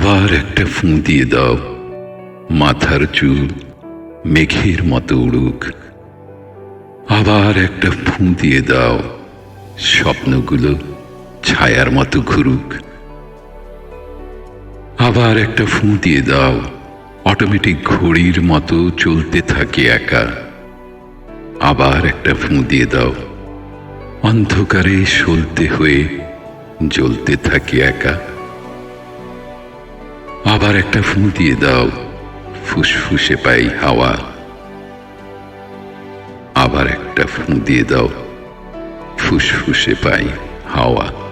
আবার একটা ফুঁ দিয়ে দাও। মাথার চুল মেঘের মতো উড়ুক। আবার একটা ফুঁ দিয়ে দাও। স্বপ্নগুলো ছায়ার মতো ঘুরুক। আবার একটা ফুঁ দিয়ে দাও। অটোমেটিক ঘড়ির মতো চলতে থাকে একা। আবার একটা ফুঁ দিয়ে দাও। অন্ধকারে সলতে হয়ে জ্বলতে থাকে একা। আবার একটা ফুঁ দিয়ে দাও। ফুসফুসে পাই হাওয়া। আবার একটা ফুঁ দিয়ে দাও। ফুসফুসে পাই হাওয়া।